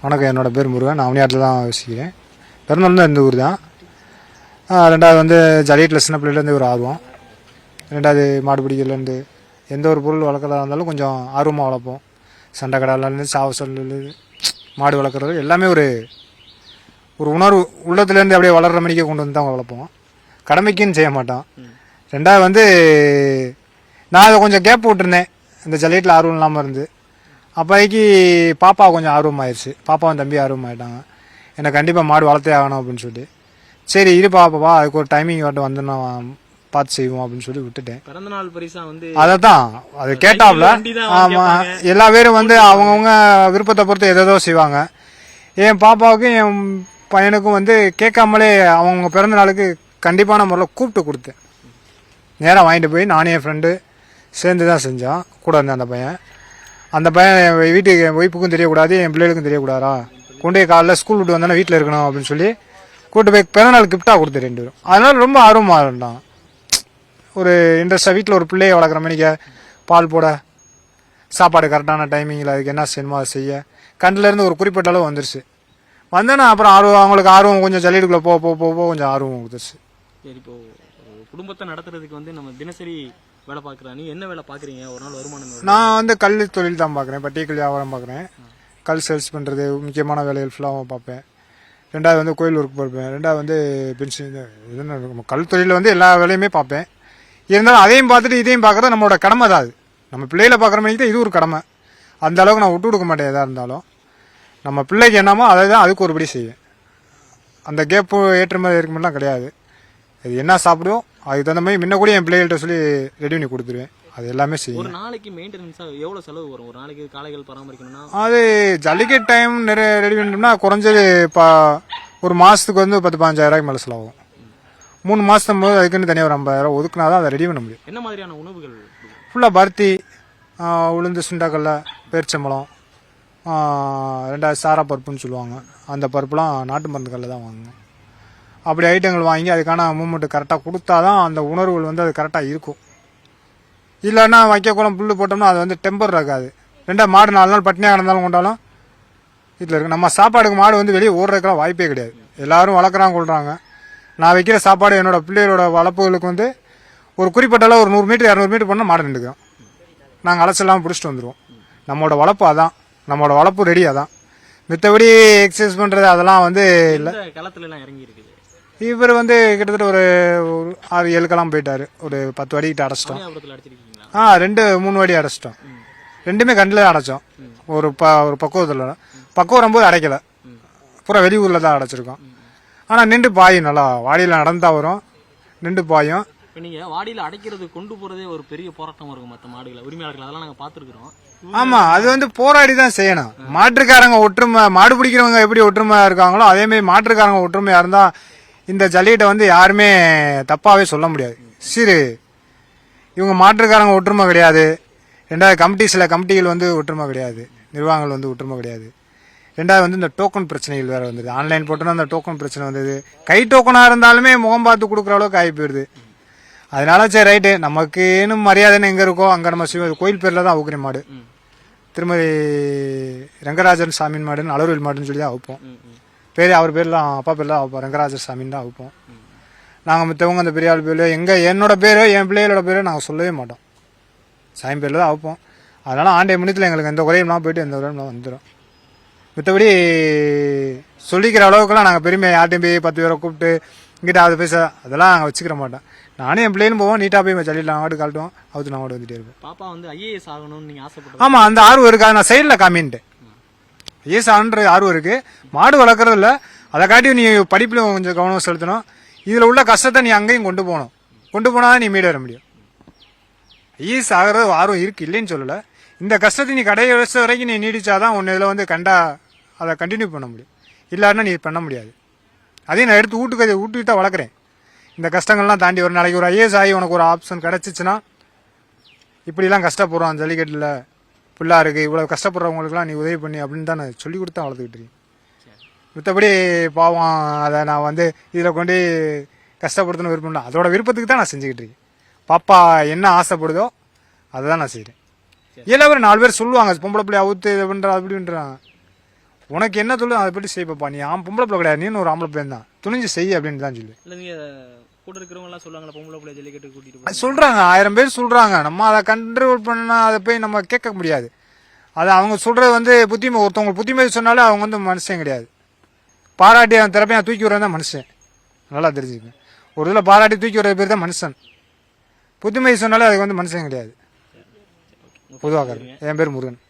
வணக்கம் என்னோடய பேர் முருகன். நான் அவனியாட்டில் தான் வசிக்கிறேன். பிறந்தவங்க இந்த ஊர் தான். ரெண்டாவது வந்து ஜலியட்டில் சின்ன பிள்ளையிலேருந்து ஒரு ஆர்வம். ரெண்டாவது மாடு பிடிக்கிறதுலேருந்து எந்த ஒரு பொருள் வளர்க்குறதா இருந்தாலும் கொஞ்சம் ஆர்வமாக வளர்ப்போம். சண்டை கடாலேருந்து சாவு சொல்லு மாடு வளர்க்குறது எல்லாமே ஒரு ஒரு உணர்வு உள்ளத்துலேருந்து அப்படியே வளர்கிற மணிக்கே கொண்டு வந்து தான் வளர்ப்போம். கடமைக்குன்னு செய்ய மாட்டோம் ரெண்டாவது வந்து நான் அதை கொஞ்சம் கேப் விட்டுருந்தேன் இந்த ஜல்லியட்டில் ஆர்வம் இல்லாமல் இருந்து. அப்போதைக்கு பாப்பா கொஞ்சம் ஆர்வமாயிருச்சு. பாப்பாவும் தம்பி ஆர்வமாயிட்டாங்க. எனக்கு கண்டிப்பாக மாடு வளர்த்தே ஆகணும் அப்படின்னு சொல்லி சரி இரு பாப்பாப்பா அதுக்கு ஒரு டைமிங் வரட்டும் வந்து நான் பார்த்து செய்வோம் அப்படின்னு சொல்லி விட்டுட்டேன். பிறந்த நாள் பரிசா வந்து அதை தான் அது கேட்டாப்ல ஆமா. எல்லா பேரும் வந்து அவங்கவுங்க விருப்பத்தை பொறுத்து எதோ செய்வாங்க. என் பாப்பாவுக்கும் என் பையனுக்கும் வந்து கேட்காமலே அவங்க பிறந்த நாளுக்கு கண்டிப்பான முறையில் கூப்பிட்டு கொடுத்தேன். நேராக வாங்கிட்டு போய் நானும் என் ஃப்ரெண்டு சேர்ந்து தான் செஞ்சோம். கூட இருந்தேன் அந்த பையன். அந்த பையன் என் வீட்டுக்கு என் ஒய்ஃபுக்கும் தெரியக்கூடாது என் பிள்ளைகளுக்கும் தெரியக்கூடாதா? கொண்டு போய் காலைல ஸ்கூல் விட்டு வந்தோன்னே வீட்டில் இருக்கணும் அப்படின்னு சொல்லி கூட்டு போய் பிறநாள் கிஃப்டாக கொடுத்து ரெண்டு பேரும். அதனால ரொம்ப ஆர்வமாக இருந்தான். ஒரு இன்ட்ரெஸ்டாக வீட்டில் ஒரு பிள்ளையை வளர்க்குற மணிக்கு பால் போட சாப்பாடு கரெக்டான டைமிங்கில் அதுக்கு என்ன செய்யணுமோ அதை செய்ய. கண்ணுலேருந்து ஒரு குறிப்பிட்ட அளவு வந்துருச்சு. வந்தேன்னா அப்புறம் ஆர்வம் அவங்களுக்கு ஆர்வம் கொஞ்சம் ஜல்லிடுக்குள்ளே போக போக போக போக கொஞ்சம் ஆர்வம் கொடுத்துருச்சு. சரி இப்போ குடும்பத்தை நடத்துறதுக்கு வந்து நம்ம தினசரி வேலை பார்க்குறா? நீ என்ன வேலை பார்க்குறீங்க? ஒரு நாள் வருமானம் நான் வந்து கல் தொழில் தான் பார்க்குறேன். இப்போ டீக்கல் வியாபாரம் பார்க்குறேன். கல் சேல்ஸ் பண்ணுறது முக்கியமான வேலைகள் ஃபுல்லாக பார்ப்பேன். ரெண்டாவது வந்து கோயில் ஒர்க் பார்ப்பேன். ரெண்டாவது வந்து பென்ஷன் கல் தொழிலில் வந்து எல்லா வேலையுமே பார்ப்பேன். இருந்தாலும் அதையும் பார்த்துட்டு இதையும் பார்க்குறது நம்மளோட கடமை தான் அது. நம்ம பிள்ளைகளை பார்க்குற மாதிரி தான் இது ஒரு கடமை. அந்த அளவுக்கு நான் விட்டு கொடுக்க மாட்டேன் எதாக இருந்தாலும். நம்ம பிள்ளைக்கு என்னமோ அதை தான் அதுக்கு ஒருபடி செய்வேன். அந்த கேப்பு ஏற்றுமதி இருக்குமெல்லாம் கிடையாது. அது என்ன சாப்பிடுவோம் அதுக்கு தகுந்த மாதிரி முன்ன கூட என் பிள்ளைகள்கிட்ட சொல்லி ரெடி பண்ணி கொடுத்துருவேன். அது எல்லாமே செய்யும் ஒரு நாளைக்கு மெயின்டெனன்ஸா எவ்வளவு செலவு வரும்? ஒரு நாளைக்கு காளைகள் பராமரிக்கணும்னா? அது ஜல்லிக்கட்டு டைம் நிறைய ரெடி பண்ணிட்டோம்னா குறைஞ்சது இப்போ ஒரு மாதத்துக்கு வந்து பத்து பதினஞ்சாயிரம் மேலே செலவாகும். மூணு மாதத்தும் போது அதுக்குன்னு தனியாக ஒரு ஐம்பதாயிரம் ஒதுக்குனா தான் அதை ரெடி பண்ண முடியும். என்ன மாதிரியான உணவுகள்? ஃபுல்லாக பருத்தி உளுந்து சுண்டக்கடலை பேரிச்சம்பழம் ரெண்டாவது சாரா பருப்புன்னு சொல்லுவாங்க. அந்த பருப்புலாம் நாட்டு மருந்து கல்ல தான் வாங்கணும் அப்படி ஐட்டங்கள் வாங்கி அதுக்கான மூமெண்ட் கரெக்டாக கொடுத்தா தான் அந்த உணர்வுகள் வந்து அது கரெக்டாக இருக்கும். இல்லைன்னா வைக்க குளம் புல்லு போட்டோம்னா அது வந்து டெம்பர் இருக்காது ரெண்டா மாடு நாலு நாள் பட்டினியாக கிடந்தாலும் கொண்டாலும் வீட்டில் இருக்கு. நம்ம சாப்பாடுக்கு மாடு வந்து வெளியே ஓடுறதுக்கெல்லாம் வாய்ப்பே கிடையாது. எல்லாரும் வளர்க்குறாங்க கொள்றாங்க. நான் வைக்கிற சாப்பாடு என்னோட பிள்ளைகளோட வளர்ப்புகளுக்கு வந்து ஒரு குறிப்பிட்ட அளவு ஒரு நூறு மீட்டர் இரநூறு மீட்டர் பண்ணால் மாடு நின்றுக்கும். நாங்கள் அலசெல்லாம் பிடிச்சிட்டு வந்துடுவோம் நம்மளோட வளர்ப்பு அதான். நம்மளோட வளர்ப்பு ரெடி அதான். மித்தபடி எக்ஸசைஸ் பண்ணுறது அதெல்லாம் வந்து இல்லை எந்த களத்துல எல்லாம் இறங்கி இருக்குது இவர் வந்து கிட்டத்தட்ட ஒரு ஒரு ஆறு ஏழுக்கெல்லாம் போயிட்டாரு. ஒரு பத்து வடிக்கிட்ட அடைச்சிட்டோம். ஆ ரெண்டு மூணு வடி அடைச்சிட்டோம். ரெண்டுமே கண்டில் அடைச்சோம். ஒரு ப ஒரு பக்குவத்தில். பக்குவம் வரும்போது அடைக்கல. பூரா வெளியூரில் தான் அடைச்சிருக்கோம். ஆனால் நின்று பாயும் நல்லா வாடியில் நடந்தா வரும். நின்று பாயும். இப்போ நீங்க வாடியில அடைக்கிறது கொண்டு போறதே ஒரு பெரிய போராட்டமா இருக்கும் மற்ற மாடுகளை உரிமையாளர்கள். அதெல்லாம் நாங்க பார்த்துருக்குறோம். ஆமா அது வந்து போராடி தான் செய்யணும். மாற்றுக்காரங்க ஒற்றுமை மாடு பிடிக்கிறவங்க எப்படி ஒற்றுமையா இருக்காங்களோ அதே மாதிரி மாற்றுக்காரங்க ஒற்றுமையா இருந்தா இந்த ஜல்லிக்கட்டை வந்து யாருமே தப்பாவே சொல்ல முடியாது. சரி இவங்க மாற்றுக்காரங்க ஒற்றுமை கிடையாது. ரெண்டாவது கமிட்டி சில கமிட்டிகள் வந்து ஒற்றுமை கிடையாது. நிர்வாகங்கள் வந்து ஒற்றுமை கிடையாது. ரெண்டாவது வந்து இந்த டோக்கன் பிரச்சனைகள் வேற வந்தது. ஆன்லைன் போட்டோன்னா அந்த டோக்கன் பிரச்சனை வந்தது. கை டோக்கனா இருந்தாலுமே முகம் பார்த்து கொடுக்குற அளவுக்கு ஆகி போயிடுது அதனால சரி ரைட்டு நமக்குன்னு மரியாதைன்னு எங்க இருக்கோ அங்க நம்ம சிவ கோயில் பேர்ல தான் அவுக்குற மாடு. திருமதி ரங்கராஜன் சாமியின் மாடுன்னு அலர்வேல் மாடுன்னு சொல்லி தான் அவுப்போம். ம், ம். பேர் அவர் பேர்லாம் அப்பா பேர்லாம் அவுப்போம் ரங்கராஜர் சாமின்னு தான் அவுப்போம். நாங்கள் மித்தவங்க அந்த பெரிய ஆள் பேர் எங்க என்னோட பேரோ என் பிள்ளைகளோட பேரோ நாங்கள் சொல்லவே மாட்டோம். சாமி பேர்ல தான் அவுப்போம். அதனால ஆண்டை முன்னத்தில் எங்களுக்கு எந்த குறையும்லாம் போயிட்டு எந்த குறையும் வந்துடும் மித்தபடி சொல்லிக்கிற அளவுக்குலாம் நாங்கள் பெருமை யார்ட்டையும் போய் பத்து பேரை கூப்பிட்டு இங்கிட்ட அது பேச அதெல்லாம் நாங்கள் வச்சுக்கிற மாட்டோம். நானும் என் பிள்ளைகளும் போவோம் நீட்டாக போய் ஜல்லியில் ஆடு காட்டுவோம் அவுத்து நான் ஆடு வந்துட்டே இருப்பேன் பாப்பா வந்து ஐஏஎஸ் ஆகணும்னு நீங்க ஆசைப்பட்டு ஆமா அந்த ஆர்வம் இருக்கு அதை நான் சைடில் காமின்ட்டு. ஏசான்ற ஆன்ற ஆர்வம் இருக்குது மாடு வளர்க்குறதில்ல அதை காட்டி நீ படிப்பில் கொஞ்சம் கவனம் செலுத்தணும். இதில் உள்ள கஷ்டத்தை நீ அங்கேயும் கொண்டு போகணும். கொண்டு போனால் நீ மீட வர முடியும். ஐஎஸ் ஆகிறது ஆர்வம் இருக்குது இல்லைன்னு சொல்லலை. இந்த கஷ்டத்தை நீ கடை வருஷம் வரைக்கும் நீ நீடிச்சாதான் ஒன்று இதில் வந்து கண்டா அதை கண்டினியூ பண்ண முடியும். இல்லாட்டினா நீ பண்ண முடியாது. அதையும் நான் எடுத்து வீட்டுக்கு அதை வீட்டுக்கிட்ட வளர்க்குறேன். இந்த கஷ்டங்கள்லாம் தாண்டி ஒரு நாளைக்கு ஒரு ஐஏஎஸ் ஆகி உனக்கு ஒரு ஆப்ஷன் கிடச்சிச்சின்னா இப்படிலாம் கஷ்டப்படுறோம் ஜல்லிக்கட்டில். புல்லா இருக்குது இவ்வளோ கஷ்டப்படுறவங்களுக்குலாம் நீ உதவி பண்ணி அப்படின்னு தான் நான் சொல்லி கொடுத்து வளர்த்துக்கிட்டு இருக்கேன். மற்றபடி பாவம் அதை நான் வந்து இதில் கொண்டு கஷ்டப்படுத்தணும் விருப்பம் அதோட விருப்பத்துக்கு தான் நான் செஞ்சுக்கிட்டு இருக்கேன். பாப்பா என்ன ஆசைப்படுதோ அதை தான் நான் செய்கிறேன். எல்லாரும் நாலு பேர் சொல்லுவாங்க பொம்பளை பிள்ளை அவுத்து இது பண்ணுற அப்படின்றாங்க உனக்கு என்ன தொழில் அதை பற்றி செய்ப்பா நீ ஆம் பொம்பளை பிள்ளை கிடையாது. நீ ஒரு ஆம்பளை பிள்ளை தான் துணிஞ்சு செய் அப்படின்னு தான் சொல்லு கூட இருக்கிறவங்க எல்லாம் சொல்லுவாங்களா பொம்பளை பிள்ளை ஜல்லிக்கட்டு கூட்டிட்டு சொல்றாங்க ஆயிரம் பேர் சொல்றாங்க. நம்ம அதை கண்ட்ரோல் பண்ணா அதை போய் நம்ம கேட்க முடியாது. அது அவங்க சொல்றது வந்து புத்திமை ஒருத்தவங்க புத்திமை சொன்னாலே அவங்க வந்து மனுஷன் கிடையாது. பாராட்டி அவன் திறப்பையா தூக்கி விடுறது தான் மனுஷன். நல்லா தெரிஞ்சுக்கங்க. ஒரு இதில் பாராட்டி தூக்கி விடுறது பேர் தான் மனுஷன். புத்திமை சொன்னாலே அதுக்கு வந்து மனுஷன் கிடையாது. பொதுவாக என் பேர் முருகன்.